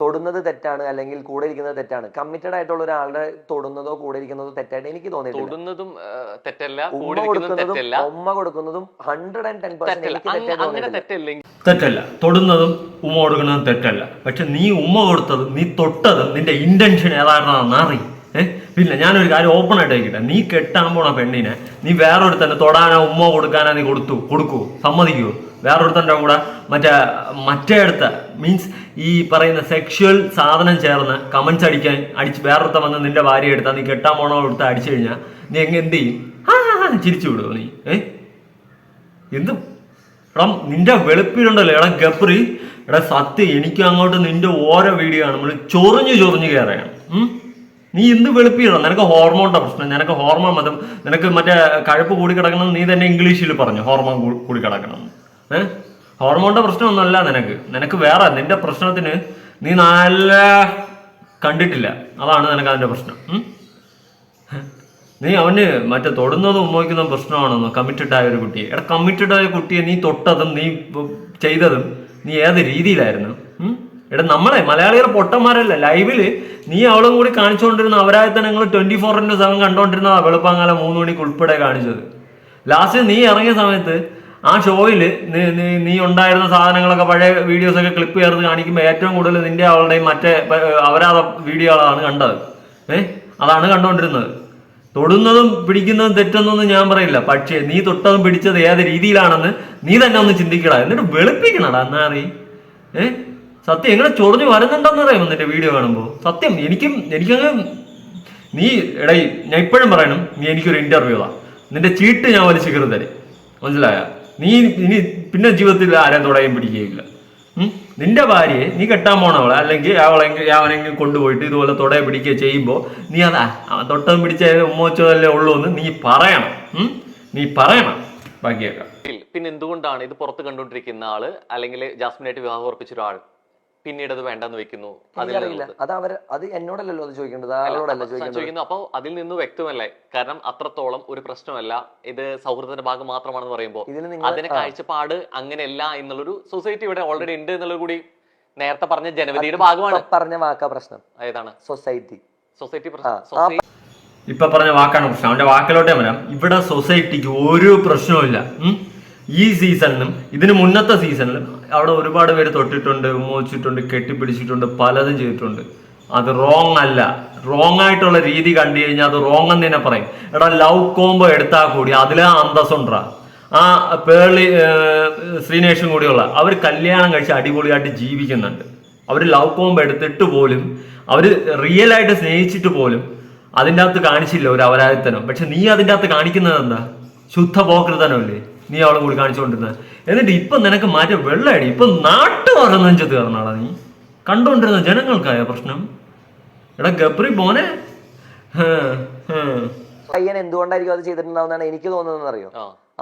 തൊടുന്നത് തെറ്റാണ് അല്ലെങ്കിൽ കൂടെ ഇരിക്കുന്നത് തെറ്റാണ്. കമ്മിറ്റഡ് ആയിട്ടുള്ള ഒരാളുടെ തൊടുന്നതോ കൂടെ ഇരിക്കുന്നതോ തെറ്റായിട്ട് എനിക്ക് തോന്നിയിട്ടില്ല. തൊടുന്നതും തെറ്റല്ല ഉമ്മ കൊടുക്കുന്നതും തെറ്റല്ല. ഉമ്മ കൊടുക്കുന്നതും ഹൺഡ്രഡ് ആൻഡ് ടെൻ പെർസെന്റ് തെറ്റല്ല. എനിക്ക് അങ്ങ- തെറ്റായിട്ട് അങ്ങനെ തോന്നിയിട്ടില്ല. തെറ്റല്ല. തൊടുന്നതും ഉമ്മ കൊടുക്കുന്നതും തെറ്റല്ല. പക്ഷെ നീ ഉമ്മ കൊടുത്തത് നീ തൊട്ടത് നിന്റെ ഇന്റൻഷൻ ഏതാണെന്ന് അറി ഏ? പിന്നെ ഞാനൊരു കാര്യം ഓപ്പൺ ആയിട്ട് ആയിക്കട്ടെ നീ കെട്ടാൻ പോണ പെണ്ണിനെ നീ വേറൊരു തന്നെ തൊടാനോ ഉമ്മ കൊടുക്കാനോ നീ കൊടുത്തു കൊടുക്കൂ. സമ്മതിക്കുവോ? വേറൊരുത്തന്റെ കൂടെ മറ്റേ മറ്റേ അടുത്ത മീൻസ് ഈ പറയുന്ന സെക്ഷുവൽ സാധനം ചേർന്ന് കമൻസ് അടിക്കാൻ അടിച്ച് വേറൊരുത്ത വന്ന് നിന്റെ ഭാര്യ എടുത്താൽ നീ കെട്ടാൻ പോണോ എടുത്ത് അടിച്ചു കഴിഞ്ഞാൽ നീ എങ്ങനെ എന്ത് ചെയ്യും? ചിരിച്ചു വിടുവോ നീ. ഏ? എന്ത്? എടാ നിന്റെ വെളുപ്പിലുണ്ടല്ലോ. എടാ ഗപ്രി എടാ സത്യം എനിക്ക് അങ്ങോട്ട് നിന്റെ ഓരോ വീഡിയോ നമ്മൾ ചൊറിഞ്ഞു ചൊറിഞ്ഞു കയറുകയാണ്? നീ എന്ത് വെളുപ്പിയിടണം നിനക്ക് ഹോർമോണിന്റെ പ്രശ്നം. നിനക്ക് ഹോർമോൺ മതം നിനക്ക് മറ്റേ കഴുപ്പ് കൂടി കിടക്കണം നീ തന്നെ ഇംഗ്ലീഷിൽ പറഞ്ഞു. ഹോർമോൺ കൂടി കിടക്കണം. ഹോർമോണിന്റെ പ്രശ്നമൊന്നുമല്ല നിനക്ക്. നിനക്ക് വേറെ നിന്റെ പ്രശ്നത്തിന് നീ നല്ല കണ്ടിട്ടില്ല. അതാണ് നിനക്ക് അതിന്റെ പ്രശ്നം. നീ അവന് മറ്റേ തൊടുന്നതും ഉമ്മയ്ക്കുന്നതും പ്രശ്നമാണെന്നോ? കമ്മിറ്റഡ് ആയ ഒരു കുട്ടിയെ. എടാ കമ്മിറ്റഡ് ആയ കുട്ടിയെ നീ തൊട്ടതും നീ ചെയ്തതും നീ ഏത് രീതിയിലായിരുന്നു? എടാ നമ്മളെ മലയാളികൾ പൊട്ടന്മാരല്ല. ലൈവിൽ നീ അവളും കൂടി കാണിച്ചുകൊണ്ടിരുന്ന അവരായി തന്നെ നിങ്ങൾ ട്വന്റി ഫോർ ഇന്റു സെവൻ കണ്ടോണ്ടിരുന്ന വെളുപ്പാങ്കാലം മൂന്ന് മണിക്ക് ഉൾപ്പെടെ കാണിച്ചത്. ലാസ്റ്റ് നീ ഇറങ്ങിയ സമയത്ത് ആ ഷോയിൽ നീ ഉണ്ടായിരുന്ന സാധനങ്ങളൊക്കെ പഴയ വീഡിയോസ് ഒക്കെ ക്ലിപ്പ് ചേർത്ത് കാണിക്കുമ്പോൾ ഏറ്റവും കൂടുതൽ നിന്റെ അവളുടെയും മറ്റേ അവരാ വീഡിയോകളാണ് കണ്ടത്. ഏ? അതാണ് കണ്ടുകൊണ്ടിരുന്നത് തൊടുന്നതും പിടിക്കുന്നതും തെറ്റൊന്നും ഞാൻ പറയില്ല. പക്ഷേ നീ തൊട്ടതും പിടിച്ചത് ഏത് രീതിയിലാണെന്ന് നീ തന്നെ ഒന്ന് ചിന്തിക്കടാ. എന്നിട്ട് വെളുപ്പിക്കണടാ എന്നാ അറി ഏ? സത്യം എങ്ങനെ ചൊറിഞ്ഞു വരുന്നുണ്ടെന്ന് അറിയാമോ നിന്റെ വീഡിയോ കാണുമ്പോൾ സത്യം എനിക്കും എനിക്കങ്ങ് നീ എടൈ ഞാൻ ഇപ്പോഴും പറയണം നീ എനിക്കൊരു ഇന്റർവ്യൂ താ നിന്റെ ചീട്ട് ഞാൻ വലിച്ചു കയറി തരും. മനസ്സിലായ? നീ ഇനി പിന്നെ ജീവിതത്തിൽ ആരെയും തുടയും പിടിക്കുകയില്ല. നിന്റെ ഭാര്യയെ നീ കെട്ടാൻ പോണവളെ അല്ലെങ്കിൽ അവളെങ്കിൽ അവനെങ്കിലും കൊണ്ടുപോയിട്ട് ഇതുപോലെ തുടയെ പിടിക്കുക ചെയ്യുമ്പോൾ നീ അതാ തൊട്ടതും പിടിച്ച ഉമ്മോച്ചതല്ലേ ഉള്ളൂ എന്ന് നീ പറയണം. നീ പറയണം. ബാക്കിയൊക്കെ. പിന്നെ എന്തുകൊണ്ടാണ് ഇത് പുറത്ത് കണ്ടുകൊണ്ടിരിക്കുന്ന ആൾ അല്ലെങ്കിൽ ജാസ്മിനായിട്ട് വിവാഹം ഉറപ്പിച്ച ഒരാൾ പിന്നീട് അത് വേണ്ടെന്ന് വെക്കുന്നു അത് അവർ അത് എന്നോടല്ലല്ലോ അത് ചോദിക്കേണ്ടത്? ആളോടല്ല ചോദിക്കുന്നു അപ്പോൾ അതിൽ നിന്ന് വ്യക്തമല്ലേ? കാരണം അത്രത്തോളം ഒരു പ്രശ്നമല്ല. ഇത് സൗഹൃദത്തിന്റെ ഭാഗം മാത്രമാണെന്ന് പറയുമ്പോൾ അതിന് അതിന്റെ കാഴ്ചപ്പാട് അങ്ങനെയല്ല എന്നുള്ളൊരു സൊസൈറ്റി ഇവിടെ ഓൾറെഡി ഉണ്ട് എന്നുള്ളത് കൂടി നേരത്തെ പറഞ്ഞ ജനവിധിയുടെ ഭാഗമാണ്. പറഞ്ഞ വാക്കാ പ്രശ്നം. ഏതാണ്? സൊസൈറ്റി. സൊസൈറ്റി പ്രശ്നം. ഇപ്പൊ പറഞ്ഞ വാക്കാണ് പ്രശ്നം. അവന്റെ വാക്കിലോട്ടേ വരാം. ഇവിടെ സൊസൈറ്റിക്ക് ഒരു പ്രശ്നവുമില്ല. ഉം? ഈ സീസണിലും ഇതിന് മുന്നത്തെ സീസണിലും അവിടെ ഒരുപാട് പേര് തൊട്ടിട്ടുണ്ട് മോച്ചിട്ടുണ്ട് കെട്ടിപ്പിടിച്ചിട്ടുണ്ട് പലതും ചെയ്തിട്ടുണ്ട്. അത് റോങ് അല്ല. റോങ് ആയിട്ടുള്ള രീതി കണ്ടു കഴിഞ്ഞാൽ അത് റോങ് എന്ന് തന്നെ പറയും. എടാ ലവ് കോംബോ എടുത്താൽ കൂടി അതിലെ അന്തസ്സുണ്ടാ ആ പേളി ശ്രീനേഷും കൂടിയുള്ള അവർ കല്യാണം കഴിച്ച് അടിപൊളിയായിട്ട് ജീവിക്കുന്നുണ്ട്. അവർ ലവ് കോംബോ എടുത്തിട്ട് പോലും അവർ റിയൽ ആയിട്ട് സ്നേഹിച്ചിട്ട് പോലും അതിന്റെ അകത്ത് കാണിച്ചില്ല ഒരു അപരാധിത്തനം പക്ഷെ നീ അതിന്റെ അകത്ത് കാണിക്കുന്നത് എന്താ? ശുദ്ധ പോക്കൃതനമല്ലേ നീ അവളെ കൂടി കാണിച്ചുകൊണ്ടിരുന്നത് എന്നിട്ട് ഇപ്പൊ നിനക്ക് മാറ്റം വെള്ളയടി. ഇപ്പൊ നാട്ടുകാരെ നെഞ്ചത്ത് കയറണാടാ നീ. കണ്ടുകൊണ്ടിരുന്ന ജനങ്ങൾക്കായ പ്രശ്നം? എടാ ഗബ്രി പോനെ പയ്യൻ എന്തുകൊണ്ടായിരിക്കും അത് ചെയ്തിട്ടുണ്ടാവുന്നതാണ് എനിക്ക് തോന്നുന്നതെന്ന് അറിയോ?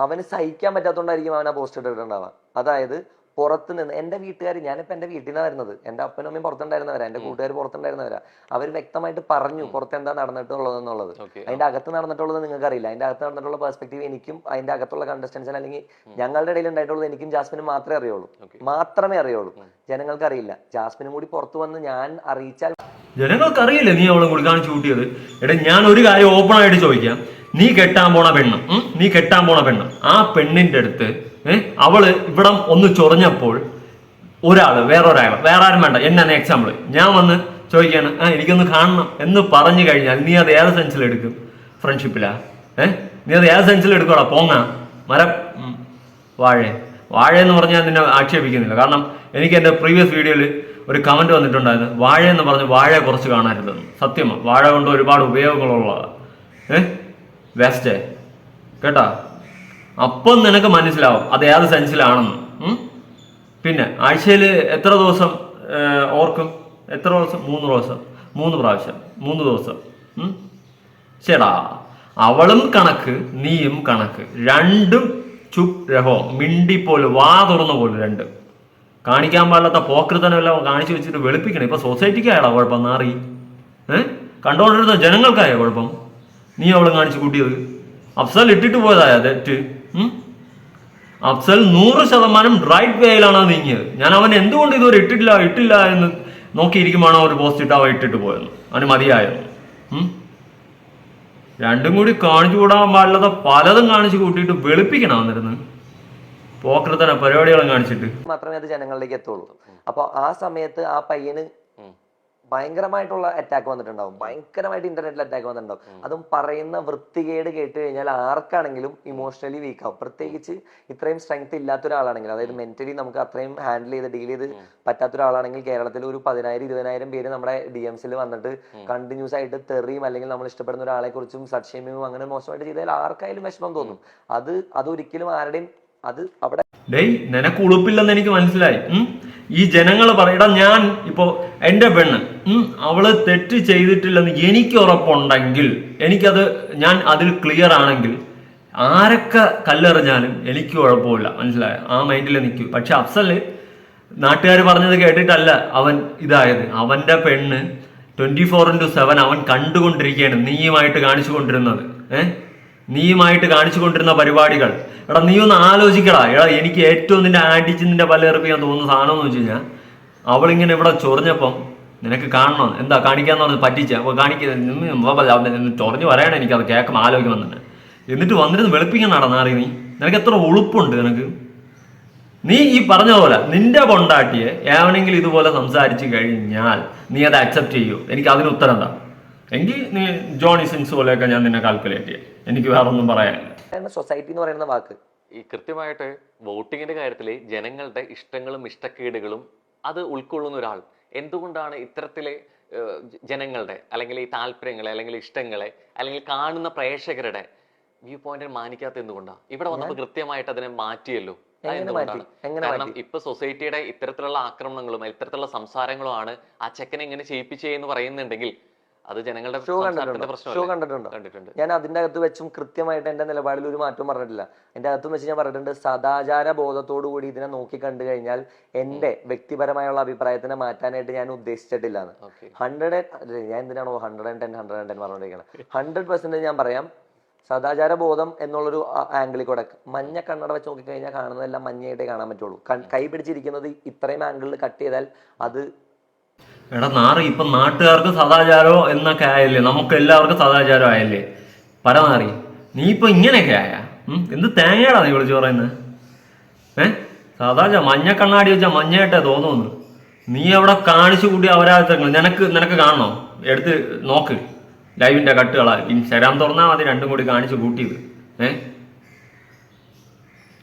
അവന് സഹിക്കാൻ പറ്റാത്തോണ്ടായിരിക്കും അവൻ ആ പോസ്റ്റ് ഇട്ടിട്ടുണ്ടാവുക. അതായത് പുറത്ത് നിന്ന് എന്റെ വീട്ടുകാർ ഞാനിപ്പോ എന്റെ വീട്ടിൽ നിന്നാണ് വരുന്നത്. എന്റെ അപ്പനും അമ്മയും പുറത്തുണ്ടായിരുന്നവരാ എന്റെ കൂട്ടുകാർ പുറത്തുണ്ടായിരുന്നവരാ. അവർ വ്യക്തമായിട്ട് പറഞ്ഞു പുറത്ത് എന്താ നടന്നിട്ടുള്ളതെന്നുള്ളത്. എന്നുള്ളത് അതിന്റെ അകത്ത് നടന്നിട്ടുള്ളത് നിങ്ങൾക്ക് അറിയില്ല അതിന്റെ അകത്ത് നടന്നിട്ടുള്ള പെർസ്പെക്റ്റീവ് എനിക്കും അതിന്റെ അകത്തുള്ള കണ്ടസ്റ്റൻസിന് അല്ലെങ്കിൽ ഞങ്ങളുടെ ഇടയിൽ ഉണ്ടായിട്ടുള്ളത് എനിക്കും ജാസ്മിനും മാത്രമേ അറിയുള്ളൂ. മാത്രമേ അറിയുള്ളൂ. ജനങ്ങൾക്ക് അറിയില്ല ജാസ്മിനും കൂടി പുറത്തു വന്ന് ഞാൻ അറിയിച്ചാൽ ജനങ്ങൾക്ക് അറിയില്ല നീ അവളെ കൂടി കാണിച്ചു കൂട്ടിയത്. എടാ ഞാൻ ഒരു കാര്യം ഓപ്പൺ ആയിട്ട് ചോദിക്കാം. നീ കെട്ടാൻ പോണ പെണ്ണ്? നീ കെട്ടാൻ പോണ പെണ്ണ്. ആ പെണ്ണിന്റെ അടുത്ത് അവൾ ഇവിടം ഒന്ന് ചൊറിഞ്ഞപ്പോൾ ഒരാൾ വേറൊരാൾ വേറെ ആരും വേണ്ട. എന്നാണ് എക്സാമ്പിൾ ഞാൻ വന്ന് ചോദിക്കാണ് ആ എനിക്കൊന്ന് കാണണം. എന്ന് പറഞ്ഞു കഴിഞ്ഞാൽ നീ അത് ഏത് സെൻസിൽ എടുക്കും? ഫ്രണ്ട്ഷിപ്പിലാ ഏഹ് നീ അത് ഏത് സെൻസിൽ എടുക്കോടാ പോങ്ങ. മര വാഴ. വാഴ എന്ന് പറഞ്ഞാൽ നിന്നെ ആക്ഷേപിക്കുന്നില്ല. കാരണം എനിക്ക് എന്റെ പ്രീവിയസ് വീഡിയോയിൽ ഒരു കമന്റ് വന്നിട്ടുണ്ടായിരുന്നു. വാഴ എന്ന് പറഞ്ഞ് വാഴ കുറച്ച് കാണരുതെന്ന് സത്യമാണ് വാഴ കൊണ്ട് ഒരുപാട് ഉപയോഗങ്ങളുള്ളതാണ് ഏഹ് വേസ്റ്റേ കേട്ടാ? അപ്പം നിനക്ക് മനസ്സിലാവും അത് ഏത് സെൻസിലാണെന്ന് പിന്നെ ആഴ്ചയിൽ എത്ര ദിവസം ഓർക്കും? എത്ര ദിവസം? മൂന്ന് ദിവസം. മൂന്ന് പ്രാവശ്യം. മൂന്ന് ദിവസം. ചേടാ അവളും കണക്ക് നീയും കണക്ക്. രണ്ടും ചുപ് രഹോ മിണ്ടി പോലെ വാ തുറന്ന പോലെ രണ്ട്. കാണിക്കാൻ പാടില്ലാത്ത പോക്കൃതനെല്ലാം കാണിച്ചു വെച്ചിട്ട് വെളുപ്പിക്കണം. ഇപ്പൊ സൊസൈറ്റിക്കായാലോ കുഴപ്പം നാറി. ഏഹ് കണ്ടുകൊണ്ടിരുന്ന ജനങ്ങൾക്കായോ കുഴപ്പം? നീ അവളെ കാണിച്ചു കൂട്ടിയത്? അഫ്സൽ ഇട്ടിട്ട് പോയതായ തെറ്റ്? അഫ്സൽ നൂറ് ശതമാനം റൈറ്റ് വേയിലാണ് നീങ്ങിയത് ഞാൻ അവൻ എന്തുകൊണ്ട് ഇതുവരെ ഇട്ടില്ല ഇട്ടില്ല എന്ന് നോക്കിയിരിക്കുമ്പോഴാണ് ഒരു പോസ്റ്റ് ഇട്ട് അവ ഇട്ടിട്ട് പോയെന്ന് അവന് മതിയായിരുന്നു? രണ്ടും കൂടി കാണിച്ചു കൂടാൻ പാടില്ലാത്ത പലതും കാണിച്ചു കൂട്ടിയിട്ട് വെളുപ്പിക്കണം വന്നിരുന്ന് പോക്കരത്തന്നെ പരിപാടികളും കാണിച്ചിട്ട് മാത്രമേ അത് ജനങ്ങളിലേക്ക് എത്തുള്ളൂ അപ്പോൾ ആ സമയത്ത് ആ പയ്യന്. ഭയങ്കരമായിട്ടുള്ള അറ്റാക്ക് വന്നിട്ടുണ്ടാവും. ഭയങ്കരമായിട്ട് ഇന്റർനെറ്റിൽ അറ്റാക്ക് വന്നിട്ടുണ്ടാവും. അതും പറയുന്ന വൃത്തികേട് കേട്ട് കഴിഞ്ഞാൽ ആർക്കാണെങ്കിലും ഇമോഷണലി വീക്ക് ആവും. പ്രത്യേകിച്ച് ഇത്രയും സ്ട്രെങ്ത് ഇല്ലാത്ത ഒരാളാണെങ്കിൽ അതായത് മെന്റലി നമുക്ക് അത്രയും ഹാൻഡിൽ ചെയ്ത് ഡീൽ ചെയ്ത് പറ്റാത്ത ഒരാളാണെങ്കിൽ കേരളത്തിൽ ഒരു പതിനായിരം ഇരുപതിനായിരം പേര് നമ്മുടെ ഡി എംസിൽ വന്നിട്ട് കണ്ടിന്യൂസ് ആയിട്ട് തെറിയും അല്ലെങ്കിൽ നമ്മൾ ഇഷ്ടപ്പെടുന്ന ഒരാളെ കുറിച്ചും സക്ഷേമവും അങ്ങനെ മോശമായിട്ട് ചെയ്താൽ ആർക്കായാലും വിഷമം തോന്നും. അത് അതൊരിക്കലും ആരുടെയും അത് അവിടെ ഡേയ് നിനക്ക് ഉളുപ്പില്ലെന്ന് എനിക്ക് മനസ്സിലായി? ഈ ജനങ്ങൾ പറയടാ ഞാൻ ഇപ്പോ എന്റെ പെണ്ണ്. അവൾ തെറ്റ് ചെയ്തിട്ടില്ലെന്ന് എനിക്ക് ഉറപ്പുണ്ടെങ്കിൽ എനിക്കത് ഞാൻ അതിൽ ക്ലിയർ ആണെങ്കിൽ ആരൊക്കെ കല്ലെറിഞ്ഞാലും എനിക്ക് കുഴപ്പമില്ല മനസ്സിലായോ? ആ മൈൻഡിൽ നിൽക്കും പക്ഷെ അഫ്സൽ നാട്ടുകാർ പറഞ്ഞത് കേട്ടിട്ടല്ല അവൻ ഇതായത്. അവന്റെ പെണ്ണ് ട്വന്റി ഫോർ ഇന്റു സെവൻ അവൻ കണ്ടുകൊണ്ടിരിക്കുകയാണ് നീയുമായിട്ട് കാണിച്ചു കൊണ്ടിരുന്നത് ഏഹ് നീയുമായിട്ട് കാണിച്ചു കൊണ്ടിരുന്ന പരിപാടികൾ. എടാ നീ ഒന്ന് ആലോചിക്കടാ. എടാ എനിക്ക് ഏറ്റവും നിന്റെ ആന്റിച്ച് നിന്റെ പല്ലെറിപ്പിക്കാൻ തോന്നുന്ന സാധനം എന്ന് വെച്ച് കഴിഞ്ഞാൽ അവളിങ്ങനെ ഇവിടെ ചൊറിഞ്ഞപ്പം നിനക്ക് കാണണം എന്താ കാണിക്കാന്ന് പറഞ്ഞത് പറ്റിച്ച? അപ്പോൾ കാണിക്കുന്ന ചൊറിഞ്ഞ് പറയണം അത് കേൾക്കുമ്പോൾ ആലോചിക്കും വന്നിട്ട് എന്നിട്ട് വന്നിരുന്ന് വെളുപ്പിക്കാൻ നടന്നാറി നീ. നിനക്ക് എത്ര ഉളുപ്പുണ്ട് നിനക്ക്? നീ ഈ പറഞ്ഞ പോലെ നിന്റെ കൊണ്ടാട്ടിയെ ഏവനെങ്കിലും ഇതുപോലെ സംസാരിച്ചു കഴിഞ്ഞാൽ നീ അത് അക്സെപ്റ്റ് ചെയ്യൂ. എനിക്ക് അതിന് ഉത്തരം എന്താ? എങ്കിൽ നീ ജോണി സിൻസ് പോലെയൊക്കെ ഞാൻ നിന്നെ കാൽക്കുലേറ്റ് ചെയ്യാം. എനിക്ക് വേറെ ഒന്നും പറയാനില്ല സൊസൈറ്റി എന്ന് പറയുന്ന വാക്ക്. ഈ കൃത്യമായിട്ട് വോട്ടിങ്ങിന്റെ കാര്യത്തിൽ ജനങ്ങളുടെ ഇഷ്ടങ്ങളും ഇഷ്ടക്കേടുകളും അത് ഉൾക്കൊള്ളുന്ന ഒരാൾ എന്തുകൊണ്ടാണ് ഇത്തരത്തിലെ ജനങ്ങളുടെ അല്ലെങ്കിൽ ഈ താല്പര്യങ്ങളെ അല്ലെങ്കിൽ ഇഷ്ടങ്ങളെ അല്ലെങ്കിൽ കാണുന്ന പ്രേക്ഷകരുടെ വ്യൂ പോയിന്റിൽ മാനിക്കാത്ത എന്തുകൊണ്ടാണ് ഇവിടെ വന്നപ്പോൾ കൃത്യമായിട്ട് അതിനെ മാറ്റിയല്ലോ. എന്തുകൊണ്ടാണ്? കാരണം ഇപ്പൊ സൊസൈറ്റിയുടെ ഇത്തരത്തിലുള്ള ആക്രമണങ്ങളും ഇത്തരത്തിലുള്ള സംസാരങ്ങളും ആണ് ആ ചെക്കനെ ഇങ്ങനെ ചെയ്യിപ്പിച്ചേ എന്ന് പറയുന്നുണ്ടെങ്കിൽ അത് ജനങ്ങളുടെ ഷോ കണ്ടിട്ടുണ്ട്? ഷോ കണ്ടിട്ടുണ്ട്? കണ്ടിട്ടുണ്ട്. ഞാൻ അതിന്റെ അകത്ത് വെച്ചും കൃത്യമായിട്ട് എന്റെ നിലപാടിൽ ഒരു മാറ്റവും പറഞ്ഞിട്ടില്ല. എന്റെ അകത്തും വെച്ച് ഞാൻ പറഞ്ഞിട്ടുണ്ട് സദാചാര ബോധത്തോടു കൂടി ഇതിനെ നോക്കി കണ്ടു കഴിഞ്ഞാൽ എന്റെ വ്യക്തിപരമായുള്ള അഭിപ്രായത്തിനെ മാറ്റാനായിട്ട് ഞാൻ ഉദ്ദേശിച്ചിട്ടില്ല ഹൺഡ്രഡ് ഞാൻ എന്തിനാണോ hundred and ten hundred and ten പറഞ്ഞുകൊണ്ടിരിക്കുന്നത് ഹൺഡ്രഡ് പെർസെന്റ് ഞാൻ പറയാം സദാചാര ബോധം എന്നുള്ളൊരു ആംഗിളിൽ കൂടെ മഞ്ഞ കണ്ണട വെച്ച് നോക്കിക്കഴിഞ്ഞാൽ കാണുന്നതെല്ലാം മഞ്ഞയായിട്ടേ കാണാൻ പറ്റുള്ളൂ. കൈ പിടിച്ചിരിക്കുന്നത് ഇത്രയും ആംഗിളിൽ കട്ട് ചെയ്താൽ അത് എടാ നാറി ഇപ്പൊ നാട്ടുകാർക്ക് സദാചാരോ എന്നൊക്കെ ആയല്ലേ? നമുക്ക് എല്ലാവർക്കും സദാചാരം ആയല്ലേ? പരമാറി. നീ ഇപ്പൊ ഇങ്ങനെയൊക്കെ ആയ? എന്ത് തേങ്ങയാടാ നീ വിളിച്ചു പറയുന്നത് ഏ? സദാചാരം മഞ്ഞ കണ്ണാടി വെച്ചാൽ മഞ്ഞയായിട്ടേ തോന്നുന്നു നീ അവിടെ കാണിച്ചു കൂട്ടി അവരാധങ്ങൾ? നിനക്ക് നിനക്ക് കാണണോ? എടുത്ത് നോക്ക്. ലൈവിന്റെ കട്ടുകളാ ഇൻസ്റ്റാഗ്രാം തുറന്നാൽ മതി രണ്ടും കൂടി കാണിച്ചു കൂട്ടിയത്. ഏ?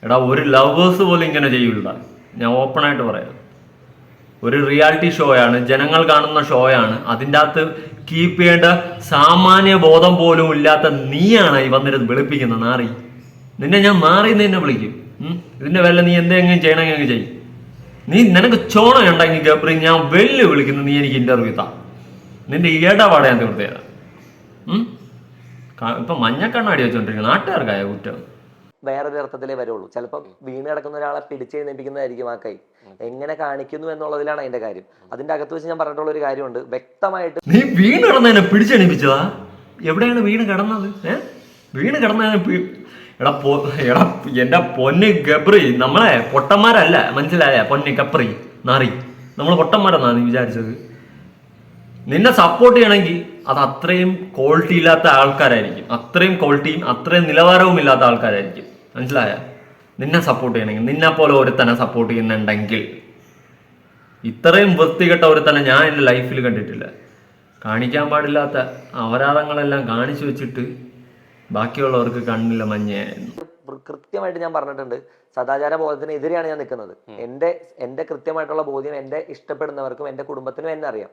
എടാ ഒരു ലവേഴ്സ് പോലും ഇങ്ങനെ ചെയ്യൂല ഞാൻ ഓപ്പണായിട്ട് പറയാം. ഒരു റിയാലിറ്റി ഷോയാണ് ജനങ്ങൾ കാണുന്ന ഷോയാണ് അതിന്റെ അകത്ത് കീപ്പ് ചെയ്യേണ്ട സാമാന്യ ബോധം പോലും ഇല്ലാത്ത നീയാണ് ഈ വന്നിരുന്ന് വെളുപ്പിക്കുന്ന നാറി. നിന്നെ ഞാൻ മാറി നിന്നെ വിളിക്കും? ഇതിന്റെ വല്ല നീ എന്തെങ്കിലും ചെയ്യണമെങ്കിൽ ചെയ്യും നീ നിനക്ക് ചോണ ഉണ്ടെങ്കിൽ ഗബ്രി ഞാൻ വെല്ലു വിളിക്കുന്നു നീ എനിക്ക് ഇന്റർവ്യൂ താ. നിന്റെ ഇടപാട് ഞാൻ തീർത്ത് തരാം ഉം? ക- ഇപ്പൊ മഞ്ഞക്കണ്ണാടി വെച്ചോണ്ടിരിക്കുന്ന. നാട്ടുകാർക്കായ കുറ്റം? വേറൊരു അർത്ഥത്തിലേ വരുള്ളൂ. ചിലപ്പോൾ വീണ് കിടക്കുന്ന ഒരാളെ പിടിച്ചെഴുന്നേപ്പിക്കുന്നതായിരിക്കും ആ കൈ. എങ്ങനെ കാണിക്കുന്നു എന്നുള്ളതിലാണ് അതിന്റെ കാര്യം. അതിന്റെ അകത്ത് വെച്ച് ഞാൻ പറഞ്ഞിട്ടുള്ള ഒരു കാര്യമുണ്ട്. വ്യക്തമായിട്ട് നീ വീണ് കിടന്നതിനെ പിടിച്ചെണിപ്പിച്ചതാ? എവിടെയാണ് വീണ് കിടന്നത്? വീണ് കിടന്നതിനെ പി- എടാ പൊ എടാ എന്റെ പൊന്ന് ഗബ്രി നമ്മളെ പൊട്ടന്മാരല്ല മനസ്സിലായ? പൊന്ന് കപ്രി നാറി. നമ്മൾ പൊട്ടന്മാരെന്നാ നീ വിചാരിച്ചത്? നിന്നെ സപ്പോർട്ട് ചെയ്യണമെങ്കിൽ അത് അത്രയും ക്വാളിറ്റി ഇല്ലാത്ത ആൾക്കാരായിരിക്കും. അത്രയും ക്വാളിറ്റിയും അത്രയും നിലവാരവും ഇല്ലാത്ത ആൾക്കാരായിരിക്കും. മനസ്സിലായ? നിന്നെ സപ്പോർട്ട് ചെയ്യണമെങ്കിൽ നിന്നെ പോലെ ഒരുത്തനെ സപ്പോർട്ട് ചെയ്യുന്നുണ്ടെങ്കിൽ. ഇത്രയും വൃത്തികെട്ട ഒരുത്തനെ ഞാൻ എന്റെ ലൈഫിൽ കണ്ടിട്ടില്ല. കാണിക്കാൻ പാടില്ലാത്ത അപരാധങ്ങളെല്ലാം കാണിച്ചു വെച്ചിട്ട് ബാക്കിയുള്ളവർക്ക് കണ്ണില്ല മഞ്ഞയായിരുന്നു. കൃത്യമായിട്ട് ഞാൻ പറഞ്ഞിട്ടുണ്ട്. സദാചാര ബോധത്തിനെതിരെയാണ് ഞാൻ നിൽക്കുന്നത്. എന്റെ എന്റെ കൃത്യമായിട്ടുള്ള ബോധ്യം എന്റെ ഇഷ്ടപ്പെടുന്നവർക്കും എന്റെ കുടുംബത്തിനും എന്നെ അറിയാം.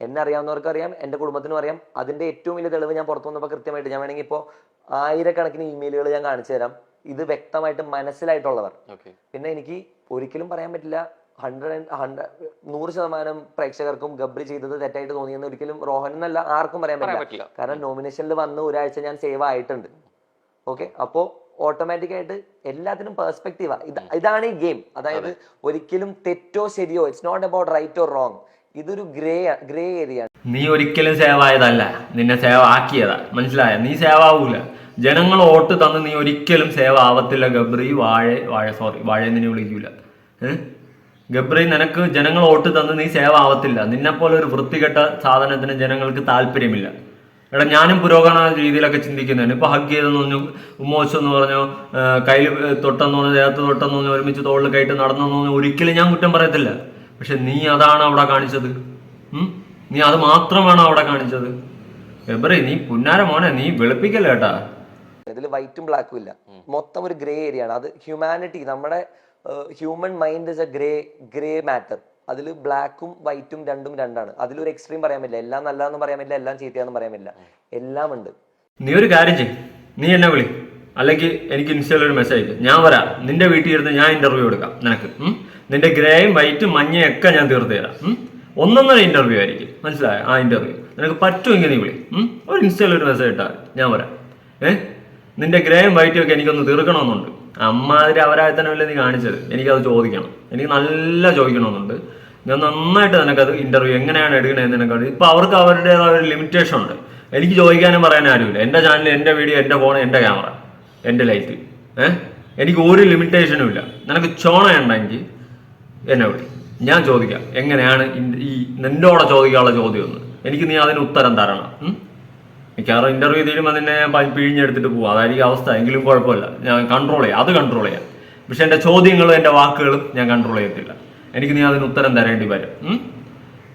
എന്നെ അറിയാവുന്നവർക്ക് അറിയാം എന്റെ കുടുംബത്തിനും അറിയാം. അതിന്റെ ഏറ്റവും വലിയ തെളിവ് ഞാൻ പുറത്തു വന്നപ്പോൾ കൃത്യമായിട്ട് ഞാൻ വേണമെങ്കിൽ ഇപ്പോൾ ആയിരക്കണക്കിന് ഇമെയിലുകൾ ഞാൻ കാണിച്ചു തരാം. ഇത് വ്യക്തമായിട്ട് മനസ്സിലായിട്ടുള്ളവർ. ഓക്കെ. പിന്നെ എനിക്ക് ഒരിക്കലും പറയാൻ പറ്റില്ല ഹൺഡ്രഡ് ആൻഡ് ഹൺഡ്രഡ് നൂറ് ശതമാനം പ്രേക്ഷകർക്കും ഗബ്രി ചെയ്തത് തെറ്റായിട്ട് തോന്നിയെന്ന് ഒരിക്കലും റോഹൻ എന്നല്ല ആർക്കും പറയാൻ പറ്റില്ല. കാരണം നോമിനേഷനിൽ വന്ന് ഒരാഴ്ച ഞാൻ സേവ് ആയിട്ടുണ്ട്. ഓക്കെ? അപ്പോ ഓട്ടോമാറ്റിക് ആയിട്ട് എല്ലാത്തിനും പെർസ്പെക്റ്റീവാ ഇത് ഇതാണ് ഈ ഗെയിം അതായത് ഒരിക്കലും തെറ്റോ ശരിയോ it's not about right or wrong ഇതൊരു ഗ്രേ ഗ്രേ ഏരിയ നീ ഒരിക്കലും സേവ് ആയതല്ല. നിന്നെ സേവ് ആക്കിയതാ. മനസ്സിലായ? നീ സേവ് ആവൂല. ജനങ്ങൾ വോട്ട് തന്ന് നീ ഒരിക്കലും സേവ് ആവത്തില്ല ഗബ്രി വാഴ വാഴ സോറി വാഴ നിന്നെ വിളിക്കൂല? ഗബ്രി നിനക്ക് ജനങ്ങൾ വോട്ട് തന്ന് നീ സേവ ആവത്തില്ല. നിന്നെപ്പോലെ ഒരു വൃത്തികെട്ട സാധനത്തിന് ജനങ്ങൾക്ക് താല്പര്യമില്ല. എടാ ഞാനും പുരോഗമന രീതിയിലൊക്കെ ചിന്തിക്കുന്നതാണ് ഇപ്പൊ ഹഗ് ചെയ്തെന്ന് പറഞ്ഞു ഉമ്മോശെന്ന് പറഞ്ഞു കയ്യിൽ തൊട്ടെന്ന് പറഞ്ഞു ദേഹത്ത് തൊട്ടെന്ന് പറഞ്ഞു ഒരുമിച്ച് തോളിൽ കയറ്റി നടന്നെന്ന് പറഞ്ഞു ഒരിക്കലും ഞാൻ കുറ്റം പറയത്തില്ല. പക്ഷെ നീ അതാണ് അവിടെ കാണിച്ചത്. നീ അത് മാത്രമാണ് അവിടെ കാണിച്ചത്. എബ്രി നീ പുന്നാര മോനെ നീ വെളുപ്പിക്കല്ലേ കേട്ടാ ഇതിൽ വൈറ്റും ബ്ലാക്കും ഇല്ല. മൊത്തം ഒരു ഗ്രേ ഏരിയ ആണ്. അത് ഹ്യൂമാനിറ്റി നമ്മുടെ human mind is a grey grey matter അതിൽ ബ്ലാക്കും വൈറ്റും രണ്ടും രണ്ടാണ്. അതിലൊരു എക്സ്ട്രീം പറയാൻ പറ്റില്ല. എല്ലാം നല്ലതെന്ന് പറയാൻ പറ്റില്ല എല്ലാം ചീത്തയാന്ന് പറയാൻ പറ്റില്ല. എല്ലാം ഉണ്ട്. നീ ഒരു കാര്യം ചെയ്യും. നീ എന്നെ വിളി. അല്ലെങ്കിൽ എനിക്ക് ഇൻസ്റ്റയിൽ ഒരു മെസ്സേജ് അയക്കും. ഞാൻ വരാം. നിന്റെ വീട്ടിൽ ഇരുന്ന് ഞാൻ ഇന്റർവ്യൂ എടുക്കാം. നിനക്ക്. നിന്റെ ഗ്രേയും വൈറ്റും മഞ്ഞയും ഒക്കെ ഞാൻ തീർത്ത് തരാം. ഒന്നൊന്നര ഇന്റർവ്യൂ ആയിരിക്കും. മനസ്സിലായോ? ആ ഇന്റർവ്യൂ നിനക്ക് പറ്റുമെങ്കിൽ നീ വിളി. ഒരു ഇൻസ്റ്റയിൽ ഒരു മെസ്സേജ് ഇട്ടാൽ ഞാൻ വരാം. ഏ നിന്റെ ഗ്രേയും വൈറ്റും ഒക്കെ എനിക്കൊന്ന് തീർക്കണമെന്നുണ്ട്. അമ്മാതിരി അവരായത്തനമല്ലേ നീ കാണിച്ചത്? എനിക്കത് ചോദിക്കണം. എനിക്ക് നല്ല ചോദിക്കണമെന്നുണ്ട്. ഞാൻ നന്നായിട്ട് നിനക്കത് ഇന്റർവ്യൂ എങ്ങനെയാണ് എടുക്കണതെന്ന് നിനക്കത് ഇപ്പൊ അവർക്ക് അവരുടേതായ ഒരു ലിമിറ്റേഷൻ ഉണ്ട്. എനിക്ക് ചോദിക്കാനും പറയാനും ആരുമില്ല. എന്റെ ചാനൽ എന്റെ വീഡിയോ എന്റെ ഫോൺ എന്റെ ക്യാമറ എന്റെ ലൈറ്റ് ഏഹ് എനിക്ക് ഒരു ലിമിറ്റേഷനും ഇല്ല. നിനക്ക് ചോണയുണ്ടെങ്കിൽ എന്നെ വിളി. ഞാൻ ചോദിക്കാം. എങ്ങനെയാണ് ഈ നിന്നോടെ ചോദിക്കാനുള്ള ചോദ്യം ഒന്ന്. എനിക്ക് നീ അതിന് ഉത്തരം തരണം? മിക്കവാറും ഇന്റർവ്യൂ തീരുമ്പോൾ അതിനെ പിഴിഞ്ഞെടുത്തിട്ട് പോകും അതായിരിക്കും അവസ്ഥ. എങ്കിലും കുഴപ്പമില്ല. ഞാൻ കൺട്രോൾ ചെയ്യാം. അത് കൺട്രോൾ ചെയ്യാം. പക്ഷെ എന്റെ ചോദ്യങ്ങളും എന്റെ വാക്കുകളും ഞാൻ കൺട്രോൾ ചെയ്യത്തില്ല. എനിക്ക് നീ അതിന് ഉത്തരം തരേണ്ടി വരും.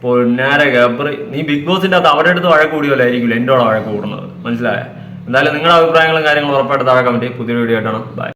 പൊന്നാര ഗബ്രി നീ ബിഗ് ബോസിന്റെ അകത്ത് അവരുടെ അടുത്ത് വഴക്ക് കൂടിയല്ലോ ആയിരിക്കില്ല എന്റെ വഴക്ക് കൂടുന്നത്. മനസ്സിലായ? എന്തായാലും നിങ്ങളുടെ അഭിപ്രായങ്ങളും കാര്യങ്ങളും ഉറപ്പായിട്ട് താഴെ കമന്റ് പുതിയ വീഡിയോ ആയിട്ടാണ് ബൈ